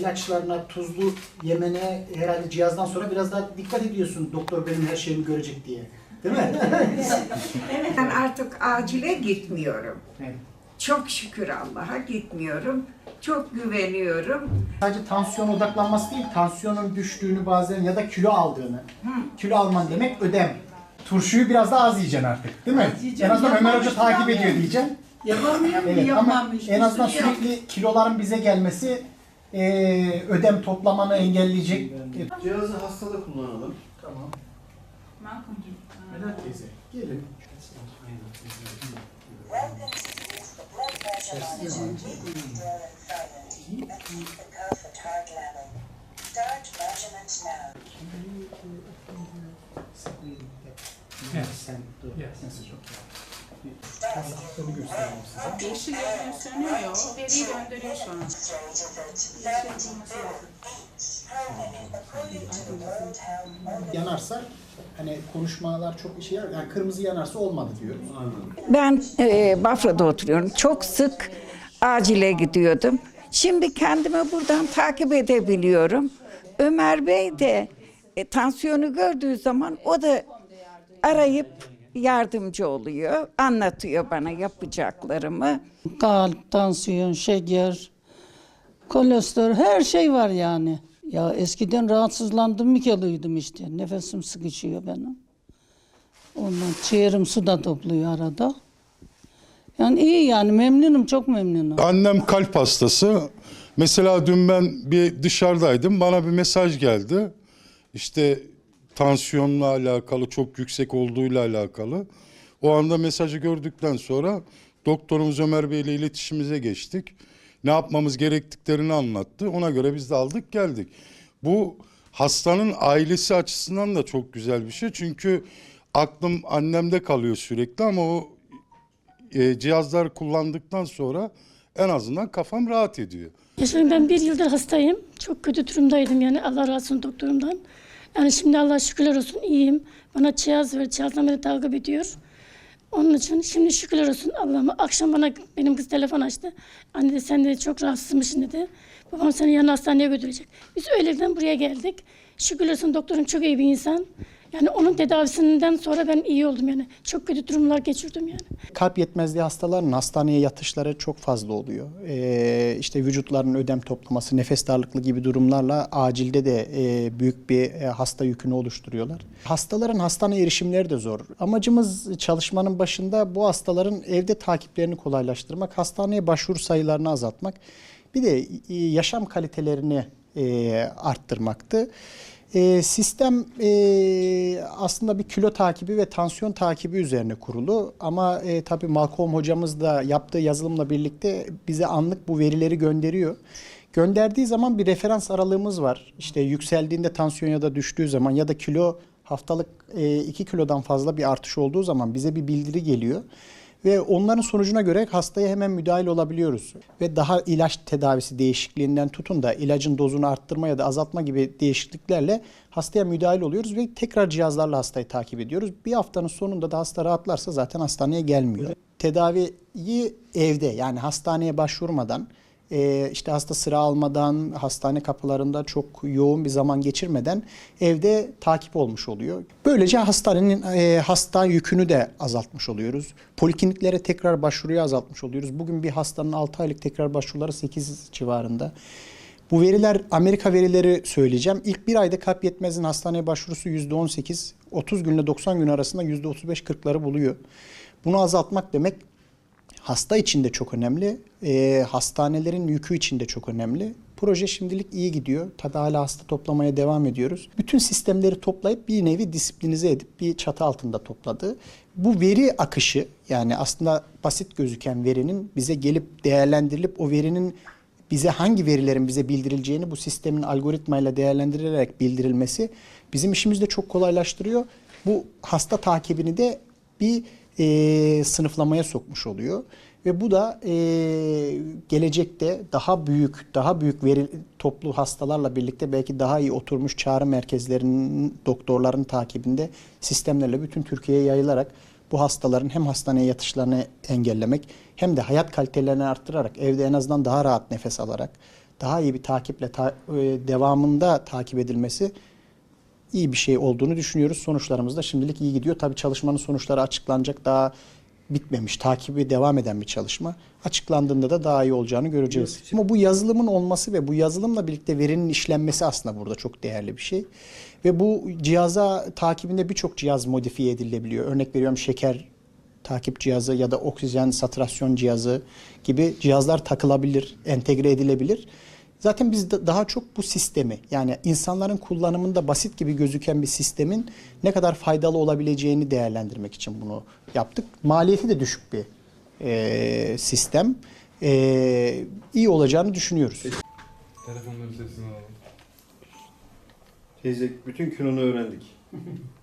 ilaçlarına, tuzlu yemene herhalde cihazdan sonra biraz daha dikkat ediyorsun doktor benim her şeyimi görecek diye. Değil mi? Ben artık acile gitmiyorum. Evet. Çok şükür Allah'a gitmiyorum. Çok güveniyorum. Sadece tansiyon odaklanması değil, tansiyonun düştüğünü bazen ya da kilo aldığını. Kilo alman demek ödem. Turşuyu biraz daha az yiyeceksin artık değil mi? Az yiyeceğim, en azından Ömer Hoca takip ediyor diyeceksin. Yapamıyorum Evet ama yapmamış. en azından yap- sürekli kiloların bize gelmesi eee, ödem toplamanı engelleyecek. E, Cihazı hastada kullanalım. Tamam. Vedat teyze gelin. Welcome to use çok Start Hastını göstereyim size. Yeşil yanıyor sönüyor. O veriyi gönderiyor şu an. demonstrated that 70 per minute according to the World Health Yanarsa hani konuşmalar çok işe yarar. Yani kırmızı yanarsa olmadı diyoruz. Ben e, Bafra'da oturuyorum. Çok sık acile gidiyordum. Şimdi kendimi buradan takip edebiliyorum. Ömer Bey de e, tansiyonu gördüğü zaman o da arayıp yardımcı oluyor. Anlatıyor bana yapacaklarımı. Kalp, tansiyon, şeker, kolesterol her şey var yani. Ya eskiden rahatsızlandım mı kiloluydum işte. Nefesim sıkışıyor benim. Ondan ciğerim su da topluyor arada. Yani iyi yani memnunum çok memnunum. Annem kalp hastası. Mesela dün ben bir dışarıdaydım. Bana bir mesaj geldi. İşte tansiyonla alakalı, çok yüksek olduğuyla alakalı. O anda mesajı gördükten sonra doktorumuz Ömer Bey ile iletişimize geçtik. Ne yapmamız gerektiklerini anlattı. Ona göre biz de aldık geldik. Bu hastanın ailesi açısından da çok güzel bir şey. Çünkü aklım annemde kalıyor sürekli ama o e, cihazlar kullandıktan sonra en azından kafam rahat ediyor. Ya şimdi ben bir yıldır hastayım. Çok kötü durumdaydım yani Allah razı olsun doktorumdan. Yani şimdi Allah şükürler olsun iyiyim. Bana cihaz ver, cihazla beni takip ediyor. Onun için şimdi şükürler olsun Allah'ıma. Akşam bana benim kız telefon açtı. Anne de sen de çok rahatsızmışsın dedi. Babam seni yarın hastaneye götürecek. Biz öyleden buraya geldik. Şükürler olsun doktorum çok iyi bir insan. Yani onun tedavisinden sonra ben iyi oldum yani. Çok kötü durumlar geçirdim yani. Kalp yetmezliği hastaların hastaneye yatışları çok fazla oluyor. Ee, işte vücutlarının ödem toplaması, nefes darlıklı gibi durumlarla acilde de e, büyük bir e, hasta yükünü oluşturuyorlar. Hastaların hastane erişimleri de zor. Amacımız çalışmanın başında bu hastaların evde takiplerini kolaylaştırmak, hastaneye başvuru sayılarını azaltmak, bir de e, yaşam kalitelerini e, arttırmaktı. E, sistem e, aslında bir kilo takibi ve tansiyon takibi üzerine kurulu ama e, tabii Malcolm hocamız da yaptığı yazılımla birlikte bize anlık bu verileri gönderiyor. Gönderdiği zaman bir referans aralığımız var. İşte yükseldiğinde tansiyon ya da düştüğü zaman ya da kilo haftalık 2 kilodan fazla bir artış olduğu zaman bize bir bildiri geliyor. Ve onların sonucuna göre hastaya hemen müdahale olabiliyoruz. Ve daha ilaç tedavisi değişikliğinden tutun da ilacın dozunu arttırma ya da azaltma gibi değişikliklerle hastaya müdahale oluyoruz ve tekrar cihazlarla hastayı takip ediyoruz. Bir haftanın sonunda da hasta rahatlarsa zaten hastaneye gelmiyor. Tedaviyi evde yani hastaneye başvurmadan e, işte hasta sıra almadan, hastane kapılarında çok yoğun bir zaman geçirmeden evde takip olmuş oluyor. Böylece hastanenin e, hasta yükünü de azaltmış oluyoruz. Polikliniklere tekrar başvuruyu azaltmış oluyoruz. Bugün bir hastanın 6 aylık tekrar başvuruları 8 civarında. Bu veriler Amerika verileri söyleyeceğim. İlk bir ayda kalp yetmezliğinin hastaneye başvurusu %18, 30 günle 90 gün arasında %35-40'ları buluyor. Bunu azaltmak demek hasta için de çok önemli. e, hastanelerin yükü için de çok önemli. Proje şimdilik iyi gidiyor. Tabii hala hasta toplamaya devam ediyoruz. Bütün sistemleri toplayıp bir nevi disiplinize edip bir çatı altında topladı. Bu veri akışı yani aslında basit gözüken verinin bize gelip değerlendirilip o verinin bize hangi verilerin bize bildirileceğini bu sistemin algoritmayla değerlendirilerek bildirilmesi bizim işimizi de çok kolaylaştırıyor. Bu hasta takibini de bir e, sınıflamaya sokmuş oluyor. Ve bu da e, gelecekte daha büyük, daha büyük veri toplu hastalarla birlikte belki daha iyi oturmuş çağrı merkezlerinin, doktorların takibinde sistemlerle bütün Türkiye'ye yayılarak bu hastaların hem hastaneye yatışlarını engellemek hem de hayat kalitelerini arttırarak evde en azından daha rahat nefes alarak daha iyi bir takiple ta- e, devamında takip edilmesi iyi bir şey olduğunu düşünüyoruz. Sonuçlarımız da şimdilik iyi gidiyor. Tabii çalışmanın sonuçları açıklanacak daha bitmemiş, takibi devam eden bir çalışma. Açıklandığında da daha iyi olacağını göreceğiz. Ama bu yazılımın olması ve bu yazılımla birlikte verinin işlenmesi aslında burada çok değerli bir şey. Ve bu cihaza takibinde birçok cihaz modifiye edilebiliyor. Örnek veriyorum şeker takip cihazı ya da oksijen saturasyon cihazı gibi cihazlar takılabilir, entegre edilebilir. Zaten biz de daha çok bu sistemi yani insanların kullanımında basit gibi gözüken bir sistemin ne kadar faydalı olabileceğini değerlendirmek için bunu yaptık. Maliyeti de düşük bir e, sistem. E, iyi olacağını düşünüyoruz. Telefonların sesini alalım. Teyze bütün kilonu öğrendik.